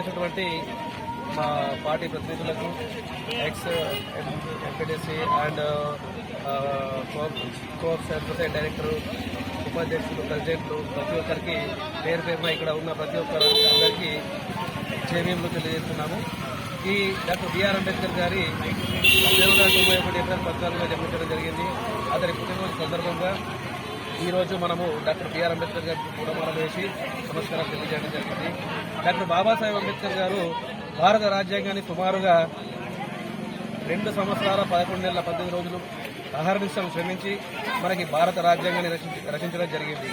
విచ్చేసినటువంటి మా పార్టీ ప్రతినిధులకు ex MPTC and core society director ఉపాధ్యక్షులు ప్రెసిడెంట్లు ప్రతి ఒక్కరికి పేరు పేరున ఇక్కడ ఉన్న ప్రతి ఒక్కరికి అందరికీ జేబీఎంలు తెలియజేస్తున్నాము. ఈ డాక్టర్ బిఆర్ అంబేద్కర్ గారి పద్దెనిమిది వందల తొంభై ఒకటి ఎకరాల పద్నాలుగులో జన్మించడం జరిగింది అతని పుట్టినరోజు సందర్భంగా ఈరోజు మనము డాక్టర్ బిఆర్ అంబేద్కర్ గారికి పూలమాల వేసి నమస్కారం తెలియజేయడం జరిగింది. డాక్టర్ బాబాసాహెబ్ అంబేద్కర్ గారు భారత రాజ్యాంగాన్ని సుమారుగా రెండు సంవత్సరాల పదకొండు నెలల పద్దెనిమిది రోజులు అహర్నిశలు శ్రమించి మనకి భారత రాజ్యాంగాన్ని రచించి రచించడం జరిగింది.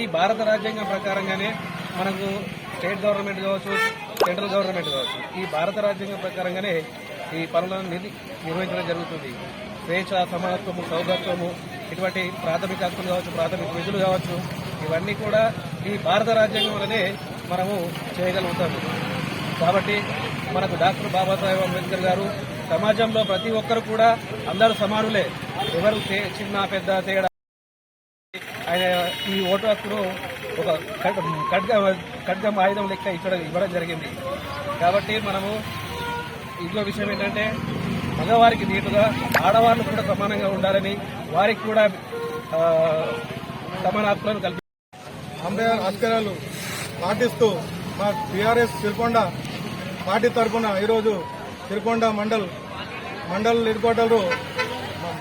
ఈ భారత రాజ్యాంగం ప్రకారంగానే మనకు స్టేట్ గవర్నమెంట్ కావచ్చు సెంట్రల్ గవర్నమెంట్ కావచ్చు ఈ భారత రాజ్యాంగం ప్రకారంగానే ఈ పనులను నిర్వహించడం జరుగుతుంది. స్వేచ్ఛ సమానత్వము సౌభత్వము ఇటువంటి ప్రాథమిక హక్కులు కావచ్చు ప్రాథమిక విధులు కావచ్చు ఇవన్నీ కూడా ఈ భారత రాజ్యాంగం వల్లనే మనము చేయగలుగుతాము. కాబట్టి మనకు డాక్టర్ బాబాసాహెబ్ అంబేద్కర్ గారు సమాజంలో ప్రతి ఒక్కరు కూడా అందరూ సమానులే. ఎవరు చిన్న పెద్ద తేడా ఆయన ఈ ఓటు హక్కును ఒక ఖడ్- ఖడ్గ ఖడ్గం ఆయుధం లెక్క ఇక్కడ ఇవ్వడం జరిగింది. కాబట్టి మనము ఇంకో విషయం ఏంటంటే మగవారికి నీటుగా ఆడవాళ్ళు కూడా సమానంగా ఉండాలని వారికి కూడా సమాన హక్కులను కల్పి అంబేద్కర్ ఆస్కరాలు పాటిస్తూ మా టీఆర్ఎస్ సిరికొండ పార్టీ తరఫున ఈరోజు సిరికొండ మండల్ మండల్ హెడ్క్వార్టర్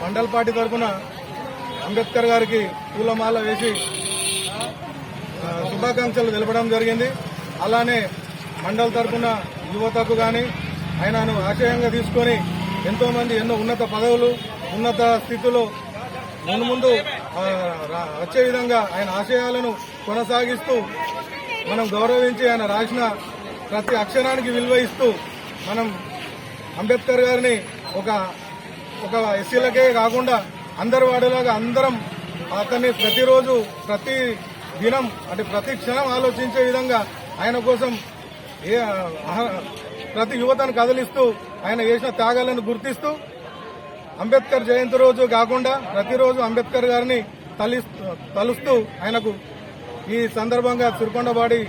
మండల్ పార్టీ తరఫున అంబేద్కర్ గారికి పూలమాల వేసి శుభాకాంక్షలు తెలపడం జరిగింది. అలానే మండల్ తరఫున యువతకు కానీ ఆయనను ఆశయంగా తీసుకొని ఎంతోమంది ఎన్నో ఉన్నత పదవులు ఉన్నత స్థితిలో ముందు ముందు రా- వచ్చే విధంగా ఆయన ఆశయాలను కొనసాగిస్తూ మనం గౌరవించి ఆయన రాసిన ప్రతి అక్షరానికి విలువ ఇస్తూ మనం అంబేద్కర్ గారిని ఒక ఒక ఎస్సీలకే కాకుండా అందరి వాడిలాగా అందరం అతన్ని ప్రతిరోజు ప్రతి దినం అంటే ప్రతి క్షణం ఆలోచించే విధంగా ఆయన కోసం ఏ ప్రతి యువతను కదిలిస్తూ ఆయన చేసిన త్యాగాలను గుర్తిస్తూ అంబేద్కర్ జయంతి రోజు కాకుండా ప్రతిరోజు అంబేద్కర్ గారిని తలిస్తూ తలుస్తూ ఆయనకు ఈ సందర్భంగా సిరికొండబాడి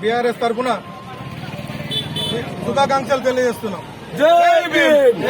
బీఆర్ఎస్ తరఫున శుభాకాంక్షలు తెలియజేస్తున్నాం. జై భీమ్!